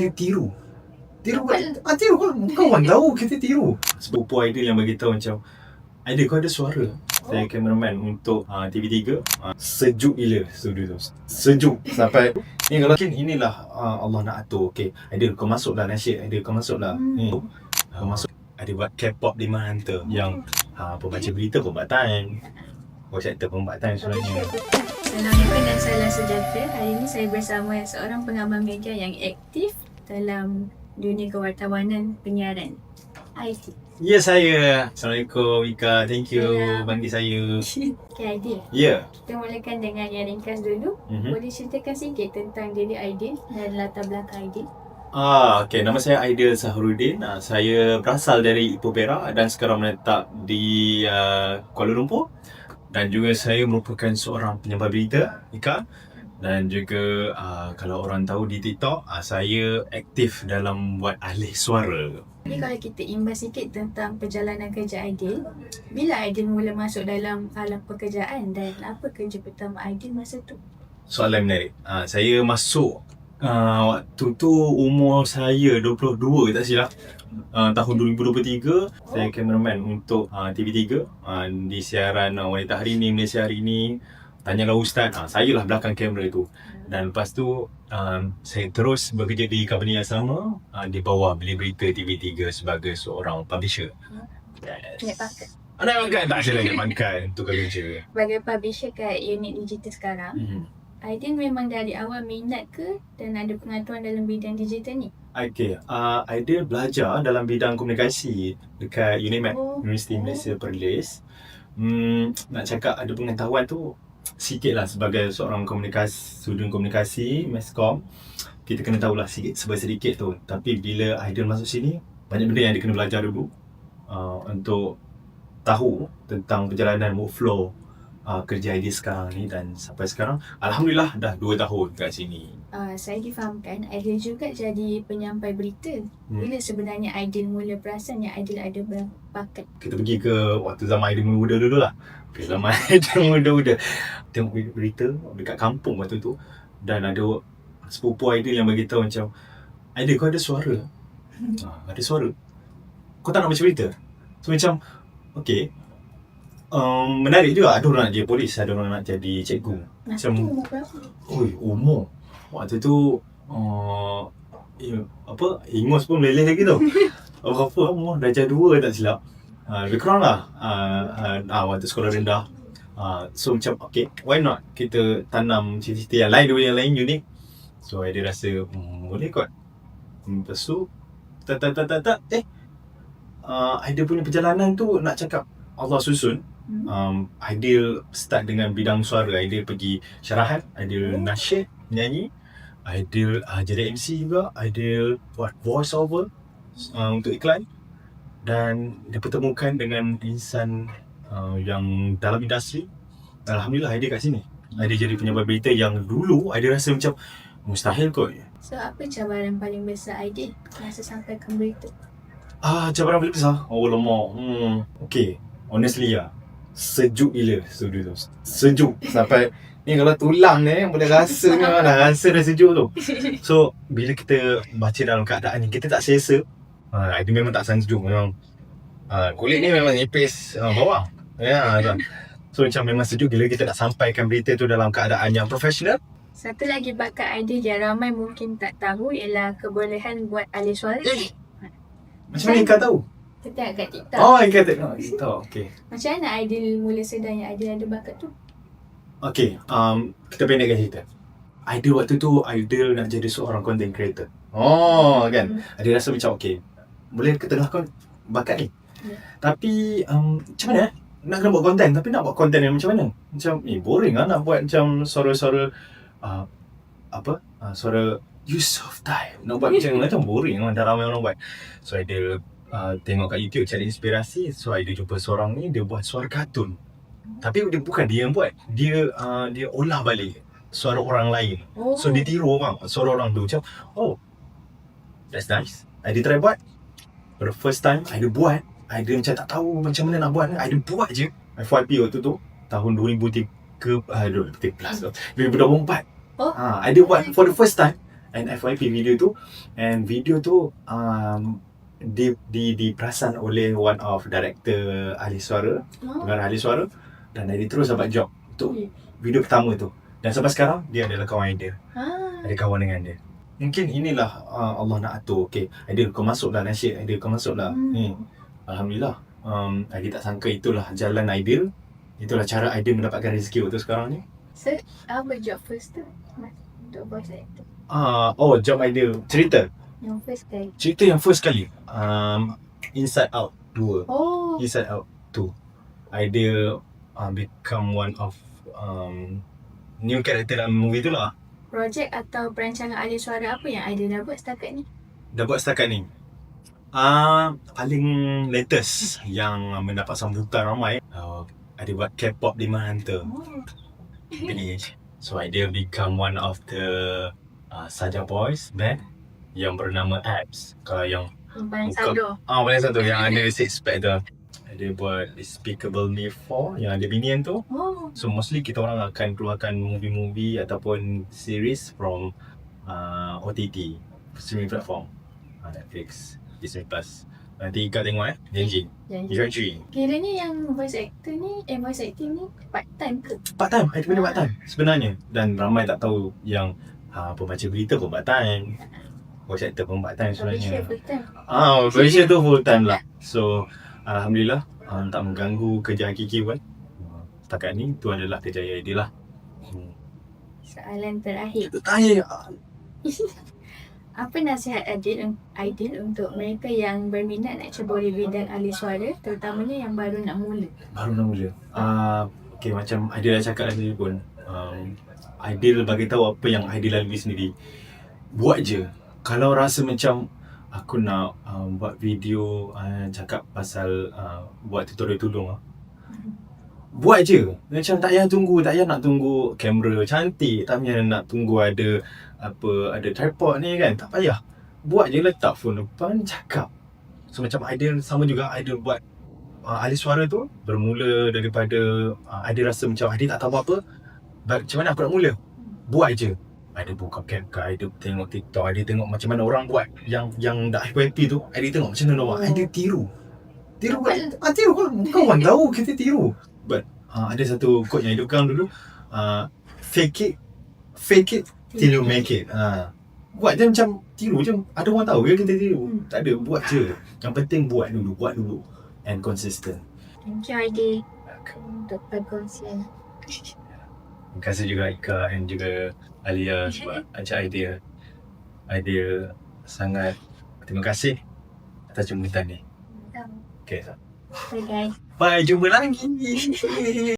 idea tiru. Tiru kan? Ah, tiru kan? Kawan tahu kita tiru. Sepupu idea yang bagi tahu macam Idea kau ada suara Saya cameraman untuk uh, TV3 uh, Sejuk gila studio tu Sejuk Sampai Ni kalau mungkin inilah uh, Allah nak atur Okay Idea kau masuk lah nasyid Idea kau masuk lah Hmm. Ni Kau masuk Ada buat K-pop di mana hantar Yang uh, Pembaca berita pun buat time Voice actor pun buat time sebenarnya Assalamualaikum dan salam sejahtera. Hari ini saya bersama seorang pengamal media yang aktif dalam dunia kewartawanan penyiaran. IT. Ya saya Assalamualaikum Ika Thank you Salam. Panggil saya Okay, Aidil. Ya Kita mulakan dengan yang ringkas dulu. Mhm. Boleh ceritakan sikit tentang diri Aidil dan latar belakang Aidil? Ah, okay. Nama saya Aidil Sahrudin. Ah, saya berasal dari Ipoh Perak dan sekarang menetap di uh, Kuala Lumpur. Dan juga saya merupakan seorang penyampai berita, Ika. Dan juga uh, kalau orang tahu di TikTok, uh, saya aktif dalam buat alih suara. Jadi kalau kita imbas sikit tentang perjalanan kerja Aidil, bila Aidil mula masuk dalam alam pekerjaan dan apa kerja pertama Aidil masa tu? Soalan menarik. Uh, saya masuk uh, waktu tu umur saya 22 tak silap. Uh, tahun 2023 saya cameraman untuk uh, TV3 uh, di siaran uh, Wanita Hari Ini Malaysia Hari Ini Tanyalah Ustaz uh, saya lah belakang kamera tu dan lepas tu um, saya terus bekerja di company yang sama uh, di bawah bilik berita TV3 sebagai seorang publisher Naik yes. Anak makan tak saya nak makan untuk kerja Sebagai publisher kat unit digital sekarang, hmm. Aidil memang dari awal minat ke dan ada pengetahuan dalam bidang digital ni? Okay, uh, Aidil belajar dalam bidang komunikasi dekat UNIMAT, Oh. Universiti Malaysia Perlis. Hmm, nak cakap ada pengetahuan tu sikit lah sebagai seorang komunikasi, student komunikasi, meskom. Kita kena tahulah sikit sebab sedikit tu. Tapi bila Aidil masuk sini, banyak benda yang dia kena belajar dulu uh, untuk tahu tentang perjalanan workflow uh, kerja Aidil sekarang ni dan sampai sekarang Alhamdulillah dah 2 tahun kat sini. Uh, saya difahamkan Aidil juga jadi penyampai berita. Hmm. Bila sebenarnya Aidil mula perasan yang Aidil ada bakat? kita pergi ke waktu zaman Aidil muda dulu lah okay, zaman Aidil muda-muda tengok berita dekat kampung waktu tu dan ada sepupu Aidil yang bagi tahu macam Aidil kau ada suara ha, ada suara kau tak nak baca berita so macam okay um, menarik juga ada orang nak jadi polis ada orang nak jadi cikgu Macam- tu? Oi, umur. Waktu tu uh, eh, apa ingus pun meleleh lagi tau. Berapa umur darjah 2 tak silap. Uh, lebih kurang lah uh, uh, uh, waktu sekolah rendah. Uh, so macam okay, why not kita tanam cita-cita yang lain dulu yang lain unik. So dia rasa hmm, boleh kot. Lepas tu tak tak tak tak tak eh uh, Aidil punya perjalanan tu nak cakap Allah susun. Um, Aidil start dengan bidang suara Aidil pergi syarahan Aidil Oh. nasyid nyanyi Aidil uh, jadi MC juga Aidil buat voice over uh, untuk iklan dan dia pertemukan dengan insan uh, yang dalam industri Alhamdulillah Aidil kat sini Aidil jadi penyampai berita yang dulu Aidil rasa macam mustahil kot So apa cabaran paling besar Aidil masa sampai ke berita? Ah, cabaran paling besar. Oh, lemak. Hmm. Okay. Honestly lah. Sejuk gila studio tu. Sejuk. Sampai ni kalau tulang ni boleh rasa ni dah rasa dah sejuk tu. So, bila kita baca dalam keadaan ni, kita tak selesa. Ha, itu memang tak sangat sejuk. Memang ha, kulit ni memang nipis ha, bawah. Ya, kan. So, macam memang sejuk gila kita nak sampaikan berita tu dalam keadaan yang profesional. Satu lagi bakat Aidil yang ramai mungkin tak tahu ialah kebolehan buat alih suara. Eh. Macam mana kau tahu? Kita kat TikTok. Oh, Ika tengok. TikTok. Okay. Macam mana Aidil mula sedar yang Aidil ada bakat tu? Okay, um, kita pendekkan cerita. Idea waktu tu, Aidil nak jadi seorang content creator. Oh, kan? Hmm. Rasa macam, okay, boleh ketengahkan bakat ni. Ya. Tapi, um, macam mana? eh? Nak kena buat konten, tapi nak buat konten yang macam mana? Macam, eh, boring lah nak buat macam suara-suara, uh, apa? Uh, suara Yusuf Time. Nak buat macam macam boring lah, dah ramai orang buat. So, Aidil uh, tengok kat YouTube cari inspirasi. So, Aidil jumpa seorang ni, dia buat suara kartun. Tapi dia bukan dia yang buat. Dia uh, dia olah balik suara orang lain. Oh. So dia tiru orang, suara orang tu macam, oh, that's nice. I dia try buat. For the first time, I dia buat. I dia macam tak tahu macam mana nak buat. I dia buat je. FYP waktu tu, tahun 2003, uh, 2003 plus tu. 2024. Oh. Ha, I dia buat for the first time. and FYP video tu and video tu um, di, di, diperasan oleh one of director ahli suara Oh. pengarah ahli suara dan dia terus dapat job untuk Hmm. video pertama tu dan sampai sekarang dia adalah kawan idea Ah. ada kawan dengan dia mungkin inilah uh, Allah nak atur okay idea kau masuk lah nasyid idea kau masuk lah Hmm. ni Alhamdulillah um, idea tak sangka itulah jalan idea itulah cara idea mendapatkan rezeki waktu sekarang ni So, apa job first tu? Untuk voice actor. Ah, oh job idea cerita Yang first kali. cerita yang first kali um, Inside Out 2 Oh. Inside Out 2 idea uh, become one of um, new character dalam movie tu lah Projek atau perancangan ahli suara apa yang Aida dah buat setakat ni? dah buat setakat ni uh, paling latest yang mendapat sambutan ramai uh, ada buat K-pop Demon Hunter Oh. So idea become one of the uh, Saja Boys band yang bernama Abs. Kalau yang paling sado. ah paling satu yang ada six pack tu. Dia buat Despicable Me 4 yang ada binian tu. Oh. So mostly kita orang akan keluarkan movie-movie ataupun series from uh, OTT streaming platform. Uh, Netflix, Disney Plus. Nanti kau tengok eh, Janji. Janji. Janji. Kiranya yang voice actor ni, eh voice acting ni part time ke? Part time, I punya part time sebenarnya. Dan ramai tak tahu yang ha, pembaca berita pun part time. Tapi share sebenarnya. Ah, Malaysia tu full time lah. So, Alhamdulillah um, tak mengganggu kerja Kiki pun. Uh, Setakat ni, tu adalah kejayaan dia lah. Hmm. Soalan terakhir. Tanya, Apa nasihat Adil, Adil untuk mereka yang berminat nak cuba di bidang ahli suara terutamanya yang baru nak mula? baru nak mula. Uh, okay, macam Aidil dah cakap tadi pun. Um, Aidil bagi tahu apa yang Aidil lalui sendiri. Buat je. Kalau rasa macam aku nak um, buat video uh, cakap pasal uh, buat tutorial tudung lah. Buat je. Macam tak payah tunggu, tak payah nak tunggu kamera cantik, tak payah nak tunggu ada apa ada tripod ni kan. Tak payah. Buat je letak phone depan, cakap. So macam idea sama juga idea buat uh, ahli suara tu bermula daripada uh, ada rasa macam ada tak tahu apa macam mana aku nak mula buat je ada buka CapCut ada tengok TikTok ada tengok macam mana orang buat yang yang dah happy tu. Ada tengok macam mana orang buat. Oh. ada tiru tiru Dapat ah, tiru kan? Kawan tahu kita tiru. But uh, ada satu quote yang hidupkan dulu. Uh, fake it fake it till you make it. Uh, buat je macam tiru je. Ada orang tahu ke kita tiru? Hmm. tak ada. Buat je. Yang penting buat dulu. Buat dulu. And consistent. Thank you Adil untuk perkongsian. Terima kasih juga Ika dan juga Alia sebab ajak idea. Idea sangat terima kasih atas jemputan ni. Okay, so. Bye guys. bye jumpa lagi.